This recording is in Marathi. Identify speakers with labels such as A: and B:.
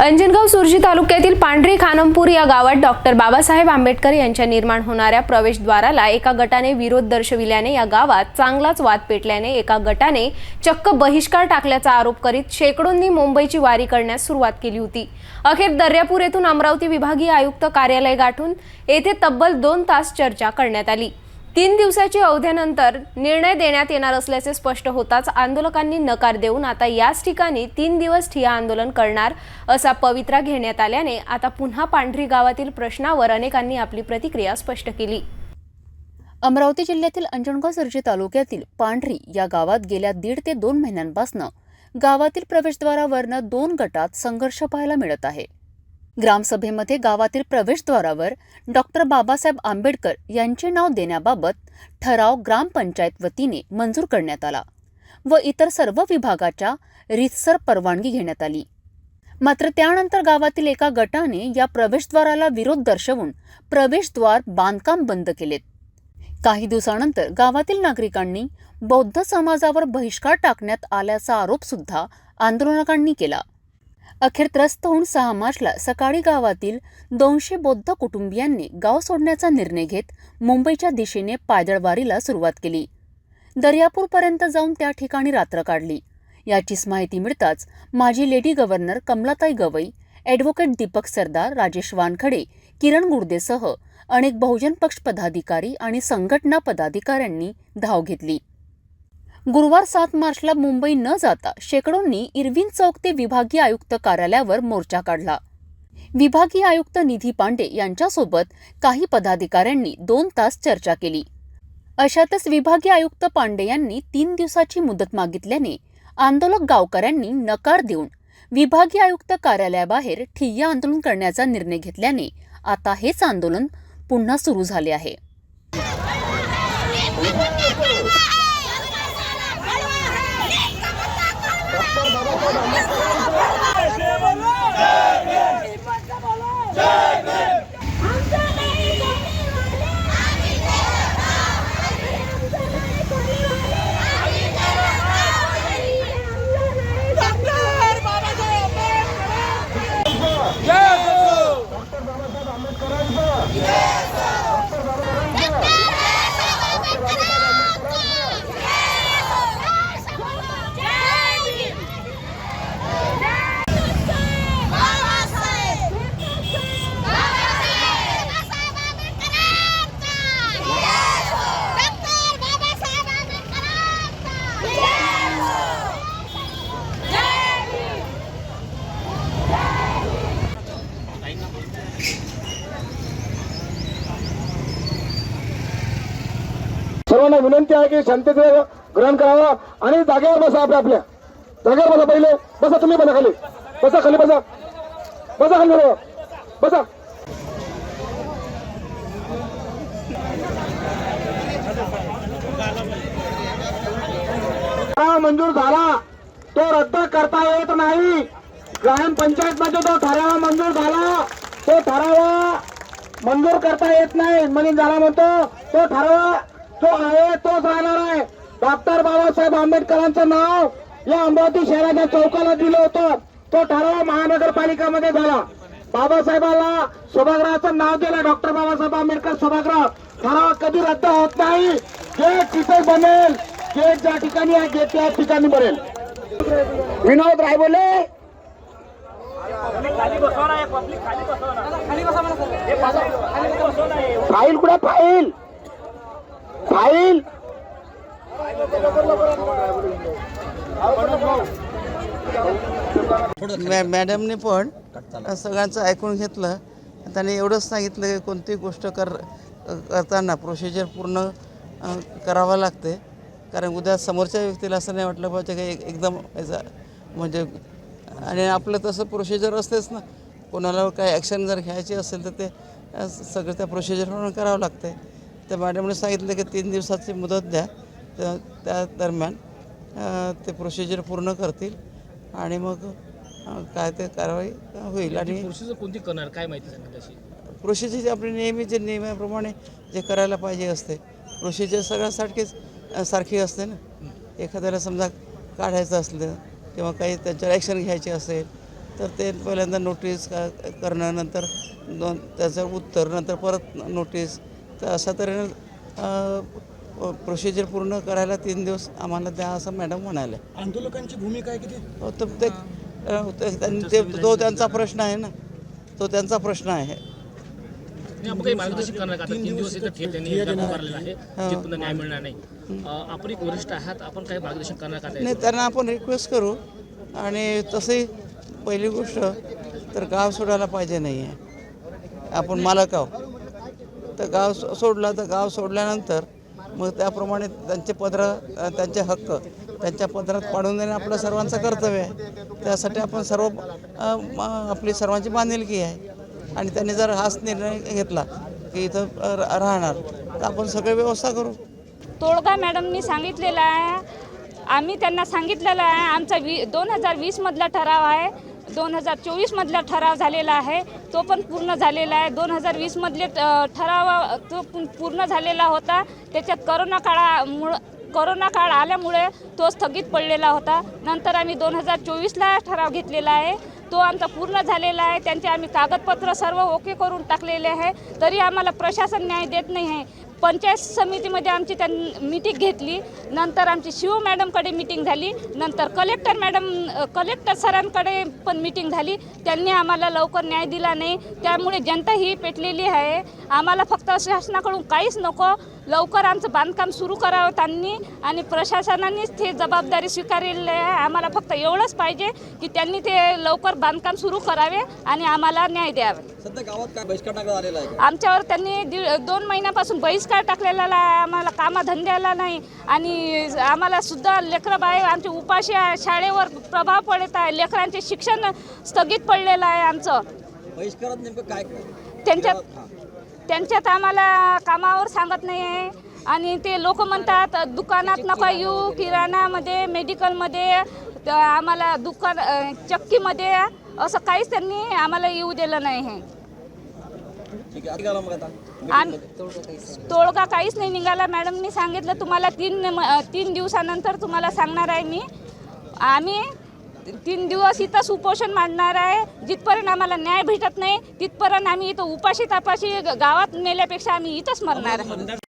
A: अंजनगाव सुरजी तालुक्यातील पांढरी खानमपूर या गावात डॉक्टर बाबासाहेब आंबेडकर यांच्या निर्माण होणाऱ्या प्रवेशद्वाराला एका गटाने विरोध दर्शविल्याने या गावात चांगलाच वाद पेटल्याने एका गटाने चक्क बहिष्कार टाकल्याचा आरोप करीत शेकडोंनी मुंबईची वारी करण्यास सुरुवात केली होती. अखेर दर्यापूर येथून अमरावती विभागीय आयुक्त कार्यालय गाठून येथे तब्बल दोन तास चर्चा करण्यात आली. तीन दिवसाची अवध्यानंतर निर्णय देण्यात येणार असल्याचे स्पष्ट होताच आंदोलकांनी नकार देऊन आता याच ठिकाणी तीन दिवस ठिया आंदोलन करणार असा पवित्रा घेण्यात आल्याने आता पुन्हा पांढरी गावातील प्रश्नावर अनेकांनी आपली प्रतिक्रिया स्पष्ट केली.
B: अमरावती जिल्ह्यातील अंजनगाव सर्जी तालुक्यातील पांढरी या गावात गेल्या दीड ते दोन महिन्यांपासून गावातील प्रवेशद्वारावरनं दोन गटात संघर्ष पाहायला मिळत आहे. ग्रामसभेमध्ये गावातील प्रवेशद्वारावर डॉक्टर बाबासाहेब आंबेडकर यांचे नाव देण्याबाबत ठराव ग्रामपंचायत वतीने मंजूर करण्यात आला व इतर सर्व विभागाच्या रीतसर परवानगी घेण्यात आली. मात्र त्यानंतर गावातील एका गटाने या प्रवेशद्वाराला विरोध दर्शवून प्रवेशद्वार बांधकाम बंद केलेत. काही दिवसानंतर गावातील नागरिकांनी बौद्ध समाजावर बहिष्कार टाकण्यात आल्याचा आरोप सुद्धा आंदोलकांनी केला. अखेर त्रस्त होऊन सहा मार्चला सकाळी गावातील दोनशे बौद्ध कुटुंबियांनी गाव सोडण्याचा निर्णय घेत मुंबईच्या दिशेने पायदळवारीला सुरुवात केली. दर्यापूरपर्यंत जाऊन त्या ठिकाणी रात्र काढली. याचीच माहिती मिळताच माजी lady governor Kamalatai Gavai advocate Deepak Sardar Rajesh Wankhede Kiran गुर्देसह अनेक बहुजन पक्ष पदाधिकारी आणि संघटना पदाधिकाऱ्यांनी धाव घेतली. गुरुवार सात मार्चला मुंबई न जाता शेकडोंनी इरविन चौक ते विभागीय आयुक्त कार्यालयावर मोर्चा काढला. विभागीय आयुक्त निधी पांडे यांच्यासोबत काही पदाधिकाऱ्यांनी दोन तास चर्चा केली. अशातच विभागीय आयुक्त पांडे यांनी तीन दिवसाची मुदत मागितल्याने आंदोलक गावकऱ्यांनी नकार देऊन विभागीय आयुक्त कार्यालयाबाहेर ठिय्या आंदोलन करण्याचा निर्णय घेतल्याने आता हेच आंदोलन पुन्हा सुरू झाले आहे.
C: सर्वांना विनंती आहे की शांततेचं ग्रहण करावं आणि जागेवर बसा आपल्या आपल्या. जागेवर बसा पहिले. बसा तुम्ही बसा खाली. बसा खाली बसा. बसा खाली. बसा. मंजूर झाला. तो रद्द करता येत नाही. ग्रामपंचायत मध्ये तो ठराव मंजूर झाला. तो ठराव मंजूर करता येत नाही. म्हणून झाला म्हणतो तो ठराव तो आहे तोच राहणार आहे. डॉक्टर बाबासाहेब आंबेडकरांचं नाव या अमरावती शहराच्या चौकाला दिलं होतं. तो ठराव महानगरपालिकामध्ये झाला. बाबासाहेबाला सभागृहाचं नाव दिलं. डॉक्टर बाबासाहेब आंबेडकर सभागृह. ठराव कधी रद्द होत नाही. गेट तिथे बनेल. गेट ज्या ठिकाणी आहे गेट त्या ठिकाणी बनेल. विनोद रायबोले. फाईल कुठे? फाईल. फाईल.
D: मॅ मॅडमने पण सगळ्यांचं ऐकून घेतलं. त्याने एवढंच सांगितलं की कोणतीही गोष्ट कर करताना प्रोसिजर पूर्ण करावं लागते. कारण उद्या समोरच्या व्यक्तीला असं नाही वाटलं पाहिजे की एक- एकदम याचा म्हणजे आणि आपलं तसं प्रोसिजर असतेच ना. कोणाला काही ॲक्शन जर घ्यायची असेल तर ते सगळं त्या प्रोसिजरवरून करावं लागते. तर मॅडमने सांगितलं की तीन दिवसाची मुदत द्या. तर त्या दरम्यान ते प्रोसिजर पूर्ण करतील आणि मग काय ते कारवाई होईल. आणि
E: प्रोसिजर कोणती करणार? काय माहिती सांगा त्याची?
D: प्रोसिजर आपली नेहमी जे नियमाप्रमाणे जे करायला पाहिजे असते. प्रोसिजर सगळ्यासारखीच सारखी असते ना. एखाद्याला समजा काढायचं असलं किंवा काही त्यांच्यावर ॲक्शन घ्यायची असेल तर ते पहिल्यांदा नोटीस का करणं नंतर दोन त्याचं उत्तर नंतर परत नोटीस तर अशा तऱ्हेनं प्रोसिजर पूर्ण करायला तीन दिवस आम्हाला द्या असं मॅडम म्हणाले.
F: आंदोलकांची भूमिका आहे किती?
D: हो तर ते ते- ते त्यांचा प्रश्न आहे ना. तो त्यांचा प्रश्न आहे.
E: नाही, आपण एक वरिष्ठ आहात आपण काही मार्गदर्शन करणार का?
D: नाही त्यांना आपण रिक्वेस्ट करू. आणि तसंही पहिली गोष्ट तर गाव सोडायला पाहिजे नाही आहे आपण मालक आहो तर गाव सो- सोडला तर गाव सोडल्यानंतर मग त्याप्रमाणे त्यांचे पदर त्यांचे हक्क त्यांच्या पदरात पाडून देणे आपलं सर्वांचं कर्तव्य आहे. त्यासाठी आपण सर्व म- आपली सर्वांची बांधिलकी आहे. आणि त्यांनी जर हाच निर्णय घेतला की इथं रा- राहणार तर आपण सगळी व्यवस्था करू.
G: तोडगा मॅडमनी सांगितलेलं आहे. आम्ही त्यांना सांगितलेलं आहे. आमचा वी दोन हजार वीसमधला ठराव आहे. दोन हजार चोवीसमधला ठराव झालेला आहे. तो पण पूर्ण झालेला आहे. दोन हजार वीसमधले ठराव तो पूर्ण झालेला होता. त्याच्यात करोना काळामुळं करोना काळ आल्यामुळे तो स्थगित पडलेला होता. नंतर आम्ही दोन हजार चोवीसला ठराव घेतलेला आहे. तो आमचा पूर्ण झालेला आहे. त्यांचे आम्ही कागदपत्र सर्व ओके करून टाकलेले आहे. तरी आम्हाला प्रशासन न्याय देत नाही आहे. पंचायत समितीमध्ये आमची त्या मीटिंग घेतली. नंतर आमची शिव मॅडमकडे मीटिंग झाली. नंतर कलेक्टर मॅडम कलेक्टर सरांकडे पण मीटिंग झाली. त्यांनी आम्हाला लवकर न्याय दिला नाही. त्यामुळे जनता ही पेटलेली आहे. आम्हाला फक्त शासनाकडून काहीच नको. लवकर आमचं बांधकाम सुरू करावं त्यांनी आणि प्रशासनानेच ते जबाबदारी स्वीकारलेली आहे. आम्हाला फक्त एवढंच पाहिजे की त्यांनी ते लवकर बांधकाम सुरू करावे आणि आम्हाला न्याय द्यावे.
F: सध्या गावात काय बहिष्कार टाकण्यात आलेला आहे
G: आमच्यावर त्यांनी दीड दोन महिन्यापासून बहिष्कार टाकलेला आहे आम्हाला कामाधंद्याला नाही. आणि आम्हाला सुद्धा लेकरं बाळे आमचे उपाशी आहे. शाळेवर प्रभाव पडत आहे. लेकरांचे शिक्षण स्थगित पडलेलं आहे आमचं.
F: बहिष्कारात नेमकं काय
G: त्यांच्यात त्यांच्यात आम्हाला कामावर सांगत नाही आहे आणि ते लोक म्हणतात दुकानात नका येऊ किराणामध्ये मेडिकलमध्ये आम्हाला दुकान चक्कीमध्ये असं काहीच त्यांनी आम्हाला येऊ दिलं नाही आहे
F: ठीक
G: तोडगा काहीच नाही निघाला. मॅडमनी सांगितलं तुम्हाला तीन म- तीन दिवसानंतर तुम्हाला सांगणार आहे मी. आम्ही तीन दिवस इथंच उपोषण मांडणार आहे. जिथपर्यंत आम्हाला न्याय भेटत नाही तिथपर्यंत आम्ही इथं उपाशी तापाशी गावात नेल्यापेक्षा आम्ही इथंच मरणार आहे